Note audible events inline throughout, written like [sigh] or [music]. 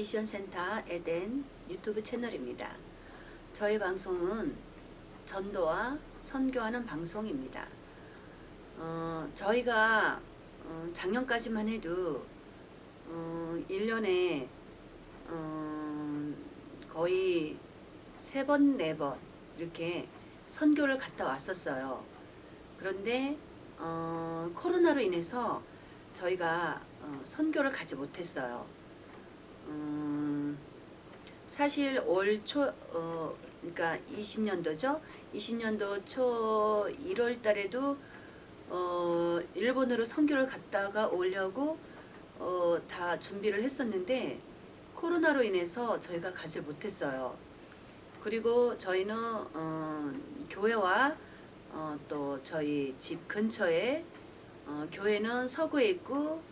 미션 센터 에덴 유튜브 채널입니다. 저희 방송은 전도와 선교하는 방송입니다. 어, 저희가 어, 작년까지만 해도 어, 1년에 어, 거의 세 번, 네번 이렇게 선교를 갔다 왔었어요. 그런데 어, 코로나로 인해서 저희가 어, 선교를 가지 못했어요. 음, 사실 올 초, 어, 그러니까 20년도죠. 20년도 초 1월 달에도 어, 일본으로 선교를 갔다가 오려고 어, 다 준비를 했었는데 코로나로 인해서 저희가 가지 못했어요. 그리고 저희는 어, 교회와 어, 또 저희 집 근처에 어, 교회는 서구에 있고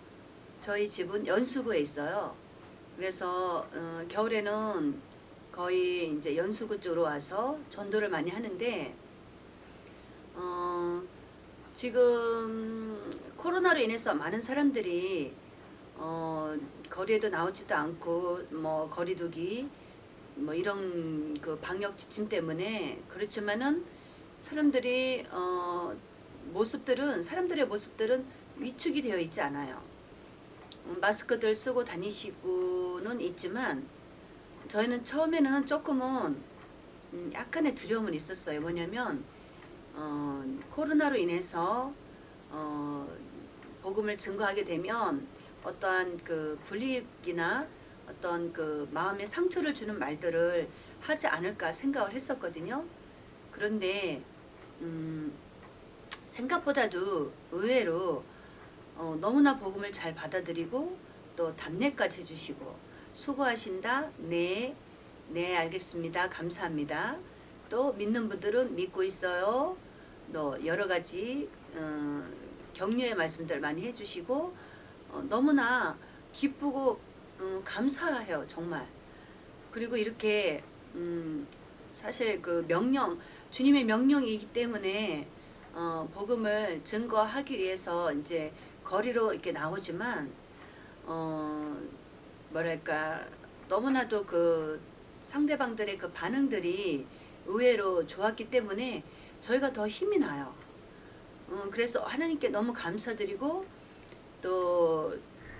저희 집은 연수구에 있어요. 그래서 어, 겨울에는 거의 이제 연수구 쪽으로 와서 전도를 많이 하는데 어, 지금 코로나로 인해서 많은 사람들이 어, 거리에도 나오지도 않고 뭐 거리두기 뭐 이런 그 방역 지침 때문에 그렇지만은 사람들이 어, 모습들은 사람들의 모습들은 위축이 되어 있지 않아요. 음, 마스크들 쓰고 다니시고는 있지만 저희는 처음에는 조금은 음, 약간의 두려움은 있었어요. 뭐냐면 어, 코로나로 인해서 어, 복음을 증거하게 되면 어떠한 그 불이익이나 어떤 그 마음에 상처를 주는 말들을 하지 않을까 생각을 했었거든요. 그런데 음, 생각보다도 의외로 어, 너무나 복음을 잘 받아들이고 또 답례까지 해주시고 수고하신다. 네, 네 알겠습니다. 감사합니다. 또 믿는 분들은 믿고 있어요. 또 여러 가지 어, 격려의 말씀들 많이 해주시고 어, 너무나 기쁘고 음, 감사해요 정말. 그리고 이렇게 음, 사실 그 명령 주님의 명령이기 때문에 어, 복음을 증거하기 위해서 이제 거리로 이렇게 나오지만 어, 뭐랄까 너무나도 그 상대방들의 그 반응들이 의외로 좋았기 때문에 저희가 더 힘이 나요. 어, 그래서 하나님께 너무 감사드리고 또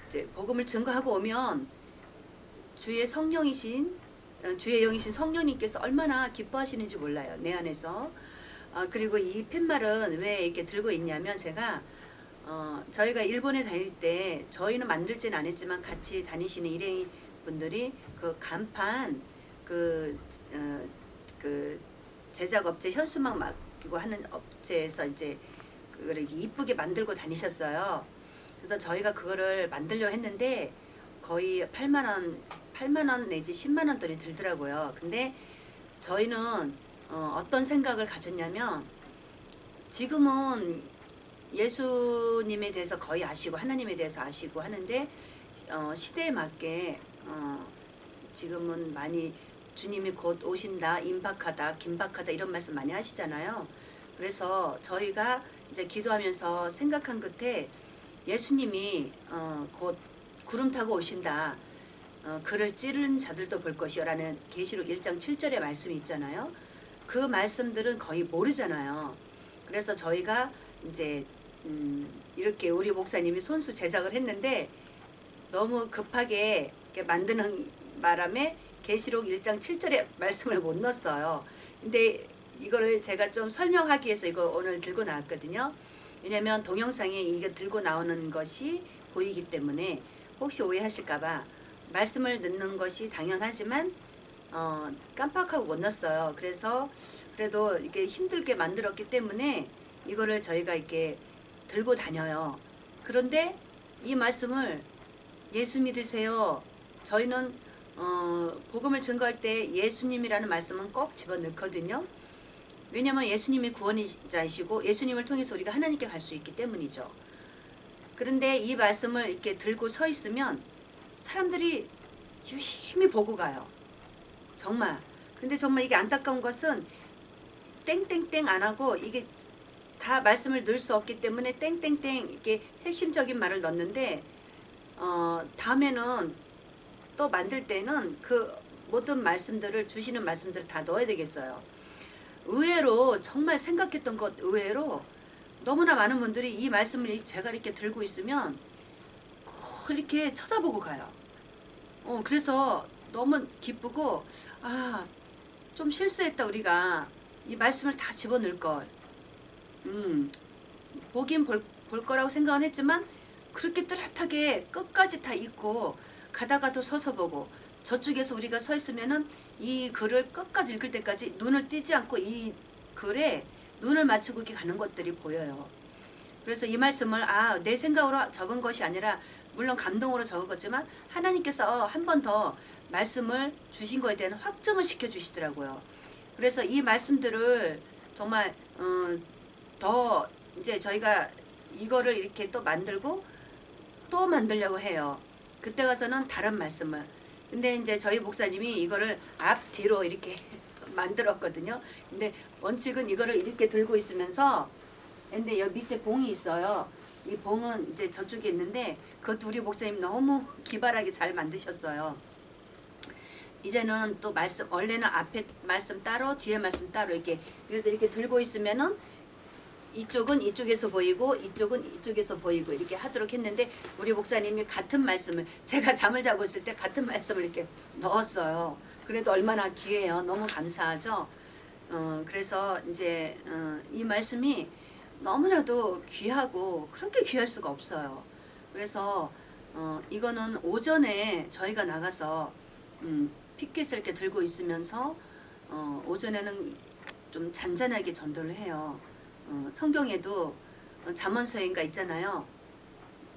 이제 복음을 증거하고 오면 주의 성령이신 어, 주의 영이신 성령님께서 얼마나 기뻐하시는지 몰라요 내 안에서 아, 그리고 이 팻말은 왜 이렇게 들고 있냐면 제가 어, 저희가 일본에 다닐 때 저희는 만들지는 않았지만 같이 다니시는 일행 분들이 그 간판 그, 어, 그 제작 업체 현수막 맡기고 하는 업체에서 이제 그거를 이쁘게 만들고 다니셨어요. 그래서 저희가 그거를 만들려 했는데 거의 8만 원, 8만 원 내지 10만 원 돈이 들더라고요. 근데 저희는 어, 어떤 생각을 가졌냐면 지금은 예수님에 대해서 거의 아시고 하나님에 대해서 아시고 하는데 어, 시대에 맞게 어, 지금은 많이 주님이 곧 오신다, 임박하다, 긴박하다 이런 말씀 많이 하시잖아요. 그래서 저희가 이제 기도하면서 생각한 끝에 예수님이 어, 곧 구름 타고 오신다. 어, 그를 찌르는 자들도 볼 것이요라는 계시록 1장 7절의 말씀이 있잖아요. 그 말씀들은 거의 모르잖아요. 그래서 저희가 이제 음, 이렇게 우리 목사님이 손수 제작을 했는데 너무 급하게 만드는 바람에 계시록 1장 7절의 말씀을 못 넣었어요. 근데 이거를 제가 좀 설명하기 위해서 이거 오늘 들고 나왔거든요. 왜냐면 동영상에 이거 들고 나오는 것이 보이기 때문에 혹시 오해하실까봐 말씀을 넣는 것이 당연하지만 어, 깜빡하고 못 넣었어요. 그래서 그래도 이게 힘들게 만들었기 때문에 이거를 저희가 이렇게 들고 다녀요. 그런데 이 말씀을 예수 믿으세요. 저희는 어, 복음을 증거할 때 예수님이라는 말씀은 꼭 집어넣거든요. 왜냐하면 예수님이 구원자이시고 예수님을 통해서 우리가 하나님께 갈 수 있기 때문이죠. 그런데 이 말씀을 이렇게 들고 서 있으면 사람들이 유심히 보고 가요. 정말. 근데 정말 이게 안타까운 것은 땡땡땡 안 하고 이게 다 말씀을 넣을 수 없기 때문에 땡땡땡 이렇게 핵심적인 말을 넣는데 어 다음에는 또 만들 때는 그 모든 말씀들을 주시는 말씀들을 다 넣어야 되겠어요. 의외로 정말 생각했던 것 의외로 너무나 많은 분들이 이 말씀을 제가 이렇게 들고 있으면 꼭 이렇게 쳐다보고 가요. 어, 그래서 너무 기쁘고 아, 좀 실수했다 우리가 이 말씀을 다 집어넣을 걸. 음, 보긴 볼, 볼 거라고 생각은 했지만 그렇게 뚜렷하게 끝까지 다 읽고 가다가도 서서 보고 저쪽에서 우리가 서 있으면은 이 글을 끝까지 읽을 때까지 눈을 띄지 않고 이 글에 눈을 맞추고 이렇게 가는 것들이 보여요. 그래서 이 말씀을 아 내 생각으로 적은 것이 아니라 물론 감동으로 적은 거지만 하나님께서 한 번 더 말씀을 주신 거에 대한 확증을 시켜 주시더라고요. 그래서 이 말씀들을 정말 어, 더 이제 저희가 이거를 이렇게 또 만들고 또 만들려고 해요. 그때 가서는 다른 말씀을. 근데 이제 저희 목사님이 이거를 앞 뒤로 이렇게 [laughs] 만들었거든요. 근데 원칙은 이거를 이렇게 들고 있으면서 근데 여기 밑에 봉이 있어요. 이 봉은 이제 저쪽에 있는데 그것도 우리 목사님 너무 기발하게 잘 만드셨어요. 이제는 또 말씀 원래는 앞에 말씀 따로 뒤에 말씀 따로 이렇게 그래서 이렇게 들고 있으면은 이쪽은 이쪽에서 보이고 이쪽은 이쪽에서 보이고 이렇게 하도록 했는데 우리 목사님이 같은 말씀을 제가 잠을 자고 있을 때 같은 말씀을 이렇게 넣었어요. 그래도 얼마나 귀해요. 너무 감사하죠. 어, 그래서 이제 어, 이 말씀이 너무나도 귀하고 그렇게 귀할 수가 없어요. 그래서 어, 이거는 오전에 저희가 나가서 음, 피켓을 이렇게 들고 있으면서 어, 오전에는 좀 잔잔하게 전도를 해요. 어, 성경에도 어, 잠언서인가 있잖아요.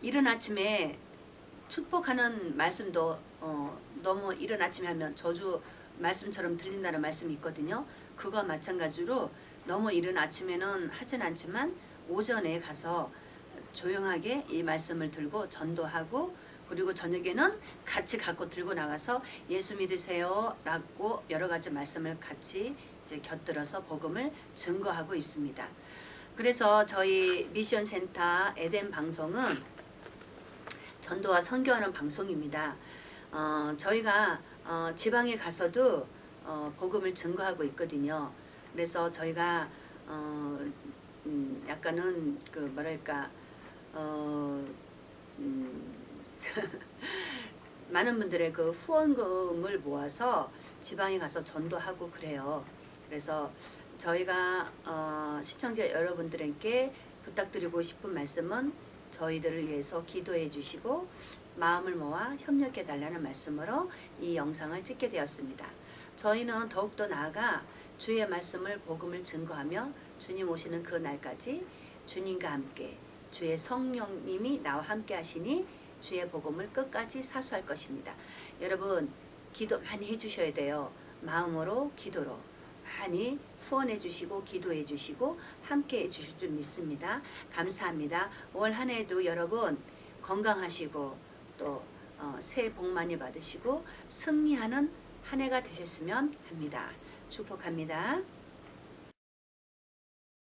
이른 아침에 축복하는 말씀도 어, 너무 이른 아침에 하면 저주 말씀처럼 들린다는 말씀이 있거든요. 그거 마찬가지로 너무 이른 아침에는 하진 않지만 오전에 가서 조용하게 이 말씀을 들고 전도하고 그리고 저녁에는 같이 갖고 들고 나가서 예수 믿으세요라고 여러 가지 말씀을 같이 이제 곁들여서 복음을 증거하고 있습니다. 그래서 저희 미션 센터 에덴 방송은 전도와 선교하는 방송입니다. 어, 저희가 어, 지방에 가서도 어, 복음을 증거하고 있거든요. 그래서 저희가 어, 음, 약간은 그 뭐랄까 어, 음, [laughs] 많은 분들의 그 후원금을 모아서 지방에 가서 전도하고 그래요. 그래서 저희가 어, 시청자 여러분들에게 부탁드리고 싶은 말씀은 저희들을 위해서 기도해 주시고 마음을 모아 협력해 달라는 말씀으로 이 영상을 찍게 되었습니다. 저희는 더욱더 나아가 주의 말씀을 복음을 증거하며 주님 오시는 그 날까지 주님과 함께 주의 성령님이 나와 함께 하시니 주의 복음을 끝까지 사수할 것입니다. 여러분 기도 많이 해 주셔야 돼요. 마음으로 기도로 많이 후원해 주시고 기도해 주시고 함께 해 주실 줄 믿습니다. 감사합니다. 올 한 해도 여러분 건강하시고 또 어, 새해 복 많이 받으시고 승리하는 한 해가 되셨으면 합니다. 축복합니다.